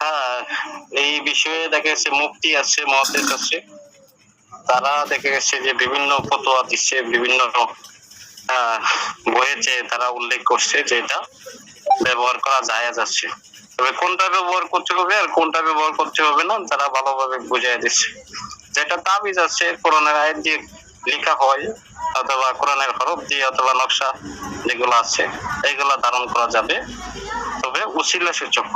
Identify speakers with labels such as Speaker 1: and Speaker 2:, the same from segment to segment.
Speaker 1: হ্যাঁ এই বিষয়ে দেখা গেছে মুক্তি আছে মহাদেশ আছে তারা দেখা গেছে যে বিভিন্ন ফতোয়া দিচ্ছে বিভিন্ন আহ, বইয়েতে তারা উল্লেখ করছে যে এটা ব্যবহার করা যায় যাচ্ছে তবে কোনটা ব্যবহার করতে হবে আর কোনটা ব্যবহার করতে হবে না তারা ভালোভাবে বুঝিয়ে দিচ্ছে। যেটা তাবিজ আছে কোরআনের আয়াত দিয়ে লেখা হয় অথবা কোরআনের হরফ দিয়ে অথবা নকশা যেগুলো আছে এগুলা ধারণ করা যাবে। তবে উসিলা সূচক।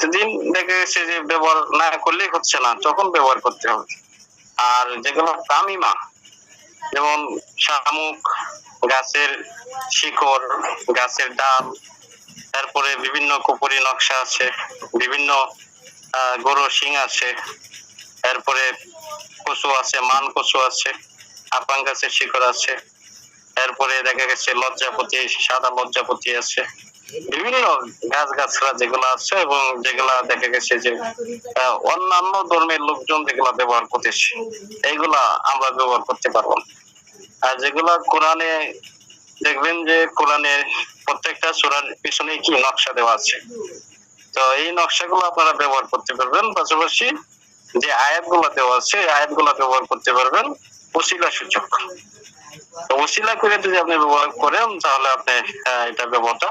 Speaker 1: যতদিন দেখা গেছে যে ব্যবহার না করলেই হচ্ছে না, তখন ব্যবহার করতে হবে। আর যেগুলো তামিমা যেমন শামুক, গাছের শিকড়, গাছের ডাল, তারপরে বিভিন্ন কুপুরি নকশা আছে, বিভিন্ন গরু শিং আছে, তারপরে কচু আছে, মান কচু আছে, আপাং গাছের শিকড় আছে, তারপরে দেখা গেছে লজ্জাপতি, সাদা লজ্জাপতি আছে। বিভিন্ন গাছ গাছরা যেগুলো আছে এবং যেগুলা দেখা গেছে যে অন্যান্য ধর্মের লোকজন যেগুলা ব্যবহার করতেছে, এইগুলা আমরা ব্যবহার করতে পারব আর যেগুলা কোরআনে দেখবেন যে কোরআনের প্রত্যেকটা সূরার পিছনে কি নকশা দেওয়া আছে। তো এই নকশাগুলো আপনারা ব্যবহার করতে পারবেন, পাশাপাশি যে আয়াতগুলো দেওয়া আছে, এই আয়াতগুলো ব্যবহার করতে পারবেন ওসিলা সূচক। তো করে যদি আপনি ব্যবহার করেন, তাহলে আপনি এটা ব্যবহারটা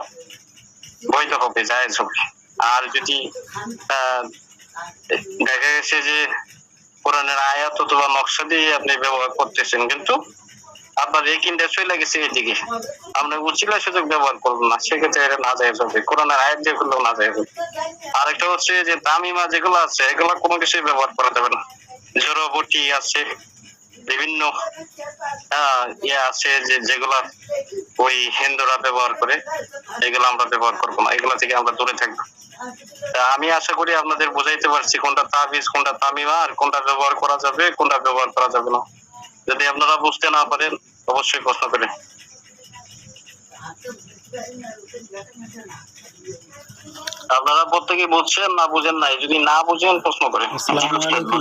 Speaker 1: বৈধ হবে জায়েজ হবে আর যদি দেখা গেছে যে কোরআনের আয়াত অথবা নকশা দিয়ে আপনি ব্যবহার করতেছেন, কিন্তু আপনার এই কিনটা চলে গেছে এদিকে। আপনি উচিলা সুযোগ ব্যবহার করবেন না, সেক্ষেত্রে এটা না যায় হবে কোরআনের আয়াত দিয়ে করলেও না যায় হবে আরেকটা হচ্ছে যে দামিমা যেগুলো আছে, এগুলো কোনো কিছুই ব্যবহার করা যাবে না। জড়বটি আছে বিভিন্ন ইয়ে আছে যে যেগুলা ওই হিন্দুরা ব্যবহার করে এগুলো আমরা ব্যবহার করব না এগুলো থেকে আমরা দূরে থাকব। আমি আশা করি আপনাদের বুঝাইতে পারছি কোনটা তাবিজ কোনটা তামিমা আর কোনটা ব্যবহার করা যাবে কোনটা ব্যবহার করা যাবে না। যদি আপনারা বুঝতে না পারেন অবশ্যই প্রশ্ন করেন। আপনারা প্রত্যেকে বুঝছেন না বুঝেন নাই যদি না বুঝেন প্রশ্ন করেন।
Speaker 2: আলাইকুম।